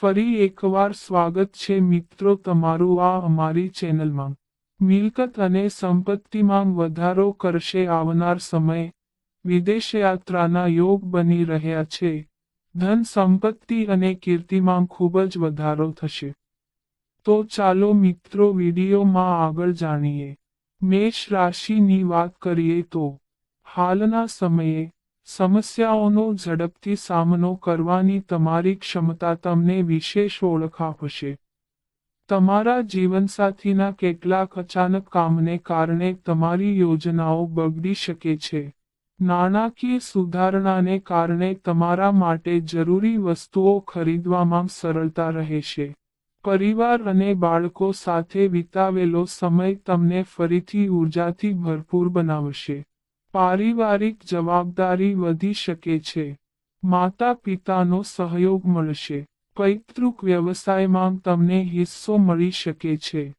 ફરી એકવાર સ્વાગત છે મિત્રો તમારું આ અમારી ચેનલમાં. મિલકત અને સંપત્તિમાં વધારો કરશે આવનાર સમય. વિદેશ યાત્રાના યોગ બની રહ્યા છે. ધન સંપત્તિ અને કીર્તિમાં ખૂબ જ વધારો થશે. તો ચાલો મિત્રો વિડીયોમાં આગળ જાણીએ. મેષ રાશિની વાત કરીએ તો, હાલના સમયે સમસ્યાઓનો ઝડપથી સામનો કરવાની તમારી ક્ષમતા તમને વિશેષ ઓળખ આપશે. તમારા જીવનસાથીના કેટલાક અચાનક કામને કારણે તમારી યોજનાઓ બગડી શકે છે. નાણાકીય સુધારણાને કારણે તમારા માટે જરૂરી વસ્તુઓ ખરીદવામાં સરળતા રહેશે. પરિવાર અને બાળકો સાથે વિતાવેલો સમય તમને ફરીથી ઉર્જાથી ભરપૂર બનાવશે. પારિવારિક જવાબદારી વધી શકે છે. માતા પિતાનો સહયોગ મળશે. પૈતૃક વ્યવસાયમાં તમને હિસ્સો મળી શકે છે.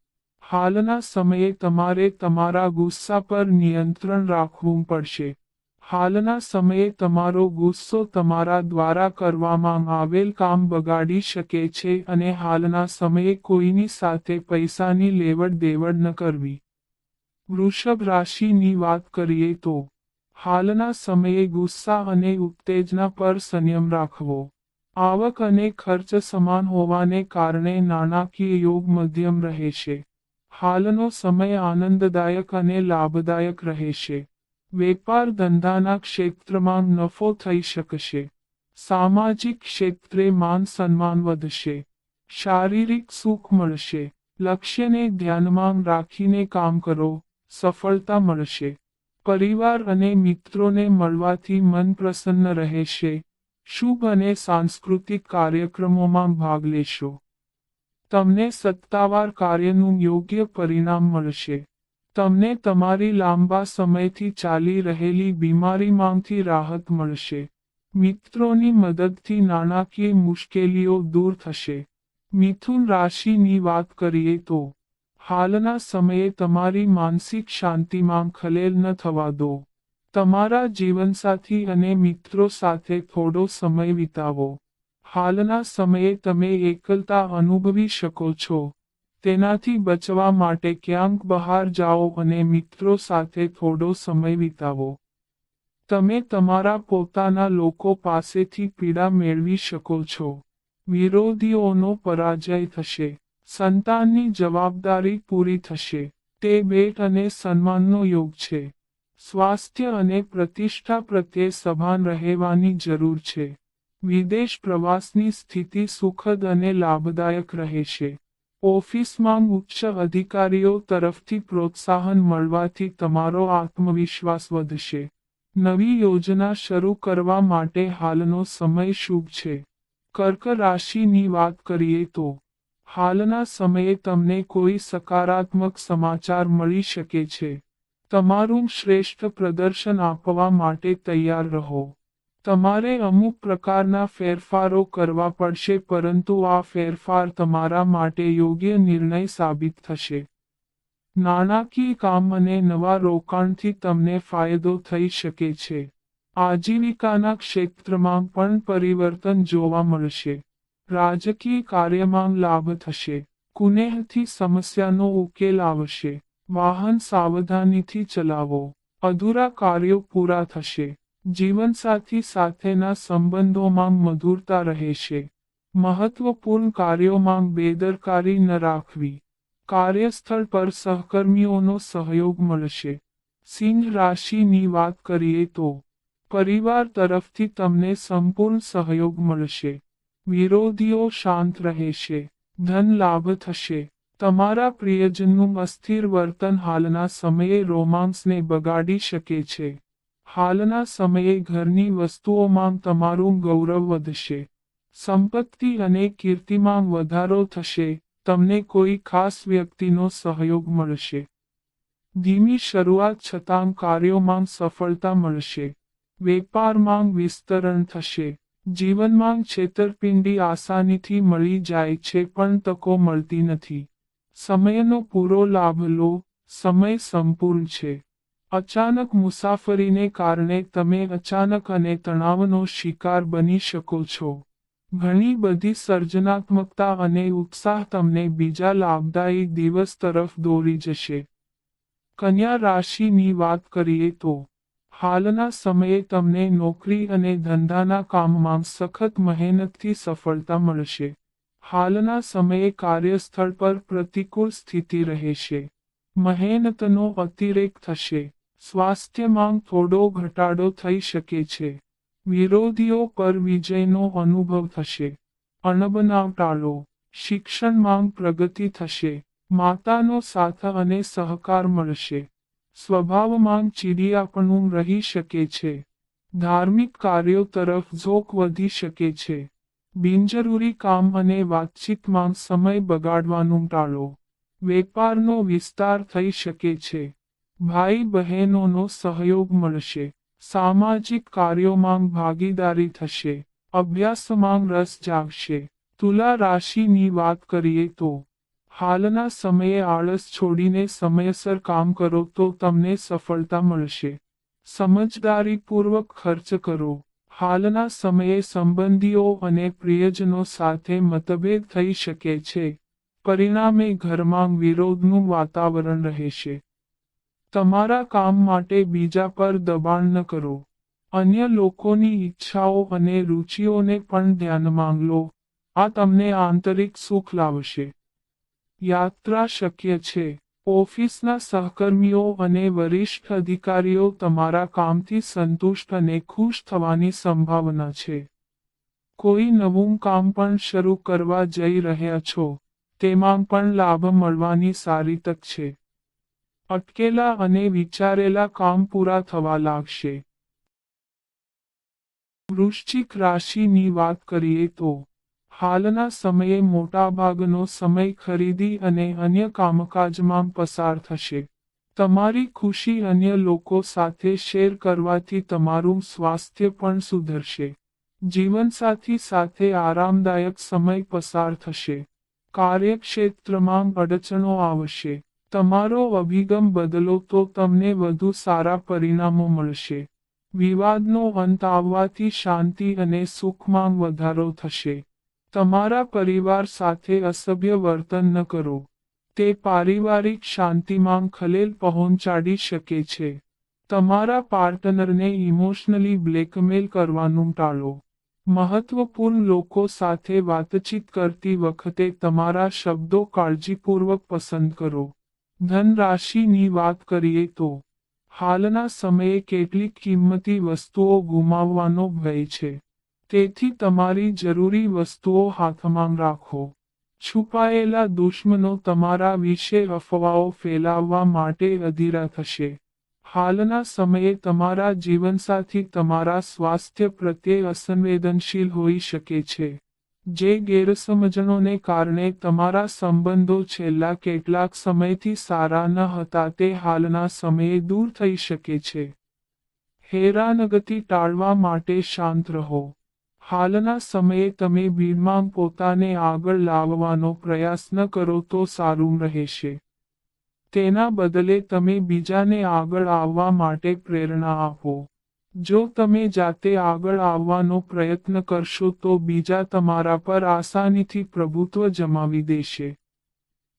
હાલના સમયે તમારે તમારા ગુસ્સા પર નિયંત્રણ રાખવું પડશે. હાલના સમયે તમારો ગુસ્સો તમારા દ્વારા કરવામાં આવેલ કામ બગાડી શકે છે અને હાલના સમયે કોઈની સાથે પૈસાની લેવડ દેવડ ન કરવી. વૃષભ રાશિની વાત કરીએ તો, હાલના સમયે ગુસ્સા અને ઉત્તેજના પર સંયમ રાખવો. આવક અને ખર્ચ સમાન હોવાને કારણે નાણાકીય યોગ મધ્યમ રહેશે. હાલનો સમય આનંદદાયક અને લાભદાયક રહેશે. વેપાર ધંધાના ક્ષેત્રમાં નફો થઈ શકશે. સામાજિક ક્ષેત્રે માન સન્માન વધશે. શારીરિક સુખ મળશે. લક્ષ્યને ધ્યાનમાં રાખીને કામ કરો. સફળતા મળશે. પરિવાર અને મિત્રોને મળવાથી મન પ્રસન્ન રહેશે. શુભ અને સાંસ્કૃતિક કાર્યક્રમોમાં ભાગ લેશો. તમને સત્તાવાર કાર્યનું યોગ્ય પરિણામ મળશે. તમને તમારી લાંબા સમયથી ચાલી રહેલી બીમારીમાંથી રાહત મળશે. મિત્રોની મદદથી નાણાકીય મુશ્કેલીઓ દૂર થશે. મિથુન રાશિની વાત કરીએ તો હાલના સમયે તમારી માનસિક શાંતિમાં ખલેલ ન થવા દો. તમારા જીવનસાથી અને મિત્રો સાથે થોડો સમય વિતાવો. હાલના સમયે તમે એકલતા અનુભવી શકો છો. તેનાથી બચવા માટે ક્યાંક બહાર જાઓ અને મિત્રો સાથે થોડો સમય વિતાવો. તમે તમારા પોતાના લોકો પાસેથી પીડા મેળવી શકો છો. વિરોધીઓનો પરાજય થશે. સંતાનની જવાબદારી પૂરી થશે. તે ભેટ અને સન્માનનો યોગ છે. સ્વાસ્થ્ય અને પ્રતિષ્ઠા પ્રત્યે સભાન રહેવાની જરૂર છે. વિદેશ પ્રવાસની સ્થિતિ સુખદ અને લાભદાયક રહેશે ઓફિસમાં ઉચ્ચ અધિકારીઓ તરફથી પ્રોત્સાહન મળવાથી તમારો આત્મવિશ્વાસ વધશે. નવી યોજના શરૂ કરવા માટે હાલનો સમય શુભ છે. કર્ક રાશિની વાત કરીએ તો હાલના સમયે તમને કોઈ સકારાત્મક સમાચાર મળી શકે છે. તમારું શ્રેષ્ઠ પ્રદર્શન આપવા માટે તૈયાર રહો. તમારે અમુક પ્રકારના ફેરફારો કરવા પડશે, પરંતુ આ ફેરફાર તમારા માટે યોગ્ય નિર્ણય સાબિત થશે. નાણાકીય કામ અને નવા રોકાણથી તમને ફાયદો થઈ શકે છે. આજીવિકાના ક્ષેત્રમાં પણ પરિવર્તન જોવા મળશે. રાજકીય કાર્યમાં લાભ થશે. કુનેહથી સમસ્યાનો ઉકેલ આવશે. વાહન સાવધાનીથી ચલાવો. અધૂરા કાર્યો પૂરા થશે. જીવનસાથી સાથેના સંબંધોમાં મધુરતા રહેશે. મહત્વપૂર્ણ કાર્યોમાં બેદરકારી ન રાખવી. કાર્યસ્થળ પર સહકર્મીઓનો સહયોગ મળશે. સિંહ રાશિની વાત કરીએ તો, પરિવાર તરફથી તમને સંપૂર્ણ સહયોગ મળશે. વિરોધીઓ શાંત રહેશે, ધન લાભ થશે. તમારા પ્રિયજનનું અસ્થિર વર્તન હાલના સમયે રોમાંસને બગાડી શકે છે. હાલના સમયે ઘરની વસ્તુઓમાં તમારું ગૌરવ વધશે. સંપત્તિ અને કીર્તિમાં વધારો થશે, તમને કોઈ ખાસ વ્યક્તિનો સહયોગ મળશે. ધીમી શરૂઆત છતાં કાર્યોમાં સફળતા મળશે. વેપારમાં વિસ્તરણ થશે. જીવનમાં છેતરપિંડી આસાનીથી મળી જાય છે પણ તકો મળતી નથી. સમયનો પૂરો લાભ લો, સમય સંપૂર્ણ છે. અચાનક મુસાફરીને કારણે તમે અચાનક અને તણાવનો શિકાર બની શકો છો. ઘણી બધી સર્જનાત્મકતા અને ઉત્સાહ તમને બીજા લાભદાયી દિવસ તરફ દોરી જશે. કન્યા રાશિની વાત કરીએ તો હાલના સમયે તમને નોકરી અને ધંધાના કામમાં સખત મહેનતથી સફળતા મળશે. હાલના સમયે કાર્યસ્થળ પર પ્રતિકૂળ સ્થિતિ રહેશે. મહેનતનો અતિરેક થશે. સ્વાસ્થ્યમાં થોડો ઘટાડો થઈ શકે છે. વિરોધીઓ પર વિજયનો અનુભવ થશે. અણબનાવ ટાળો શિક્ષણમાં પ્રગતિ થશે. માતાનો સાથ અને સહકાર મળશે. સ્વભાવમાં ચીડિયાપણું રહી શકે છે. ધાર્મિક કાર્યો તરફ ઝોક વધી શકે છે. બિનજરૂરી કામ અને વાતચીતમાં સમય બગાડવાનું ટાળો. વેપારનો વિસ્તાર થઈ શકે છે. ભાઈ બહેનોનો સહયોગ મળશે. સામાજિક કાર્યોમાં ભાગીદારી થશે. અભ્યાસમાં રસ જાગશે. તુલા રાશિની વાત કરીએ તો હાલના સમયે આળસ છોડીને સમયસર કામ કરો તો તમને સફળતા મળશે. સમજદારીપૂર્વક ખર્ચ કરો. હાલના સમયે સંબંધીઓ અને પ્રિયજનો સાથે મતભેદ થઈ શકે છે. પરિણામે ઘરમાં વિરોધનું વાતાવરણ રહેશે. તમારા કામ માટે બીજા પર દબાણ ન કરો. અન્ય લોકોની ઈચ્છાઓ અને રુચિઓને પણ ધ્યાનમાં લો. આ તમને આંતરિક સુખ લાવશે. યાત્રા શક્ય છે. ઓફિસના સહકર્મીઓ અને વરિષ્ઠ અધિકારીઓ તમારા કામથી સંતુષ્ટ અને ખુશ થવાની સંભાવના છે. કોઈ નવું કામ પણ શરૂ કરવા જઈ રહ્યા છો. તેમાં પણ લાભ મળવાની સારી તક છે. અટકેલા અને વિચારેલા કામ પૂરા થવા લાગશે. વૃશ્ચિક રાશિની વાત કરીએ તો હાલના સમયે મોટાભાગનો સમય ખરીદી અને અન્ય કામકાજમાં પસાર થશે. તમારી ખુશી અન્ય લોકો સાથે શેર કરવાથી તમારું સ્વાસ્થ્ય પણ સુધરશે. જીવનસાથી સાથે આરામદાયક સમય પસાર થશે. કાર્યક્ષેત્રમાં અડચણો આવશે. તમારો અભિગમ બદલો તો તમને વધુ સારા પરિણામો મળશે. વિવાદનો અંત આવવાથી શાંતિ અને સુખમાં વધારો થશે. તમારા પરિવાર સાથે અસભ્ય વર્તન ન કરો. તે પારિવારિક શાંતિમાં ખલેલ પહોંચાડી શકે છે. તમારા પાર્ટનરને ઇમોશનલી બ્લેકમેલ કરવાનું ટાળો. મહત્વપૂર્ણ લોકો સાથે વાતચીત કરતી વખતે તમારા શબ્દો કાળજીપૂર્વક પસંદ કરો. ધન રાશિની વાત કરીએ તો, હાલના સમયે કેટલીક કિંમતી વસ્તુઓ ગુમાવવાનો ભય છે. તેથી તમારી જરૂરી વસ્તુઓ હાથમાં રાખો. છુપાયેલા દુશ્મનો તમારા વિશે અફવાઓ ફેલાવવા માટે અધીરા થશે. હાલના સમયે તમારા જીવનસાથી તમારા સ્વાસ્થ્ય પ્રત્યે અસંવેદનશીલ હોઈ શકે છે. જે ગેરસમજણોને કારણે તમારા સંબંધો છેલ્લા કેટલાક સમયથી સારા ન હતા તે હાલના સમયે દૂર થઈ શકે છે. હેરાનગતિ ટાળવા માટે શાંત રહો. હાલના સમયે તમે ભીડમાં પોતાને આગળ લાવવાનો પ્રયાસ ન કરો તો સારું રહેશે. તેના બદલે તમે બીજાને આગળ આવવા માટે પ્રેરણા આપો. જો તમે જાતે આગળ આવવાનો પ્રયત્ન કરશો તો બીજા તમારા પર આસાનીથી પ્રભુત્વ જમાવી દેશે.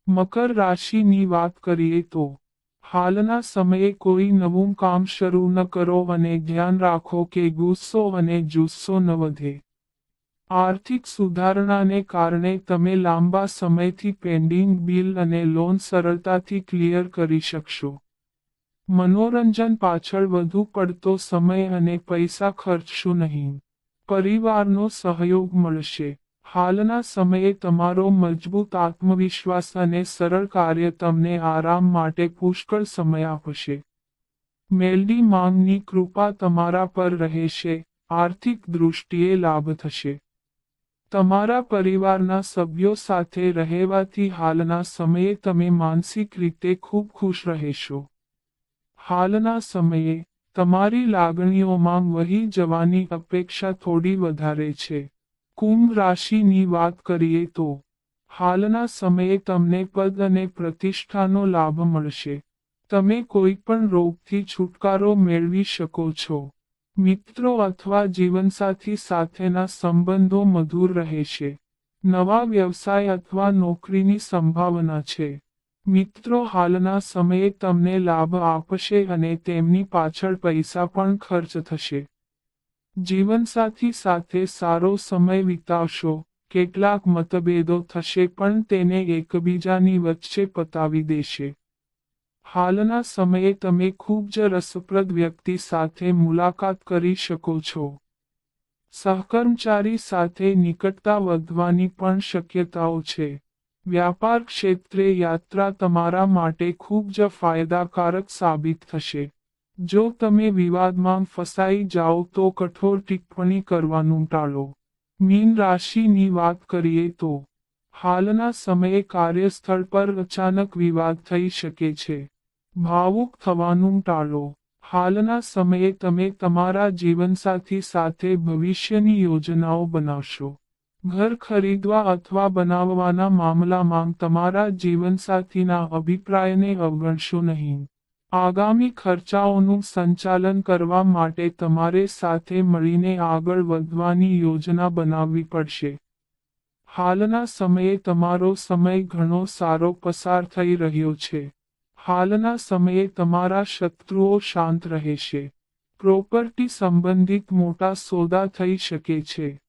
મકર રાશિની વાત કરીએ તો હાલના સમયે કોઈ નવું કામ શરૂ ન કરો અને ધ્યાન રાખો કે ગુસ્સો અને જુસ્સો ન વધે. આર્થિક સુધારણાને કારણે તમે લાંબા સમયથી પેન્ડિંગ બિલ અને લોન સરળતાથી ક્લિયર કરી શકશો. મનોરંજન પાછળ વધુ પડતો સમય અને પૈસા ખર્ચશો નહીં. પરિવારનો સહયોગ મળશે. હાલના સમયે તમારો મજબૂત આત્મવિશ્વાસ અને સરળ કાર્ય તમને આરામ માટે પુષ્કળ સમય આપશે. મેલડી માંગની કૃપા તમારા પર રહેશે, આર્થિક દૃષ્ટિએ લાભ થશે. તમારા પરિવારના સભ્યો સાથે રહેવાથી હાલના સમયે તમે માનસિક રીતે ખૂબ ખુશ રહેશો. હાલના સમયે, તમારી લાગણીઓમાં વહી જવાની અપેક્ષા થોડી વધારે છે. કુંભ રાશિની વાત કરીએ તો, હાલના સમયે તમને પદ અને પ્રતિષ્ઠાનો લાભ મળશે. તમે કોઈ પણ રોગથી છુટકારો મેળવી શકો છો. મિત્રો અથવા જીવનસાથી સાથેના સંબંધો મધુર રહેશે. નવા વ્યવસાય અથવા નોકરીની સંભાવના છે. મિત્રો હાલના સમયે તમને લાભ આપશે અને તેમની પાછળ પૈસા પણ ખર્ચ થશે. જીવનસાથી સાથે સારો સમય વિતાવશો. કેટલાક મતભેદો થશે પણ તેને એકબીજાની વચ્ચે પતાવી દેશે. હાલના સમયે તમે ખૂબ જ રસપ્રદ વ્યક્તિ સાથે મુલાકાત કરી શકો છો. સહકર્મચારી સાથે નિકટતા વધવાની પણ શક્યતાઓ છે. વ્યાપાર ક્ષેત્રે યાત્રા તમારા માટે ખૂબ જ ફાયદાકારક સાબિત થશે. જો તમે વિવાદમાં ફસાઈ જાઓ તો કઠોર ટિપ્પણી કરવાનું ટાળો. મીન રાશિની વાત કરીએ તો, હાલના સમયે કાર્યસ્થળ પર અચાનક વિવાદ થઈ શકે છે. ભાવુક થવાનું ટાળો. હાલના સમયે તમે તમારા જીવનસાથી સાથે ભવિષ્યની યોજનાઓ બનાવશો. ઘર ખરીદવા અથવા બનાવવાના મામલામાં તમારા જીવનસાથીના અભિપ્રાયને અવગણશો નહીં. આગામી ખર્ચાઓનું સંચાલન કરવા માટે તમારે સાથે મળીને આગળ વધવાની યોજના બનાવવી પડશે. હાલના સમયે તમારો સમય ઘણો સારો પસાર થઈ રહ્યો છે. હાલના સમયે તમારા શત્રુઓ શાંત રહેશે. પ્રોપર્ટી સંબંધિત મોટા સોદા થઈ શકે છે.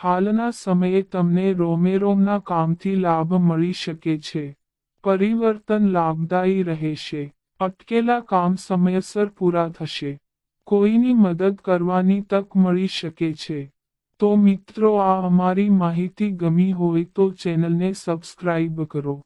હાલના સમયે તમને રોમેરોમના કામથી લાભ મળી શકે છે. પરિવર્તન લાભદાયી રહેશે. અટકેલા કામ સમયસર પૂરા થશે. કોઈની મદદ કરવાની તક મળી શકે છે. તો મિત્રો, આ અમારી માહિતી ગમી હોય તો ચેનલને સબસ્ક્રાઇબ કરો.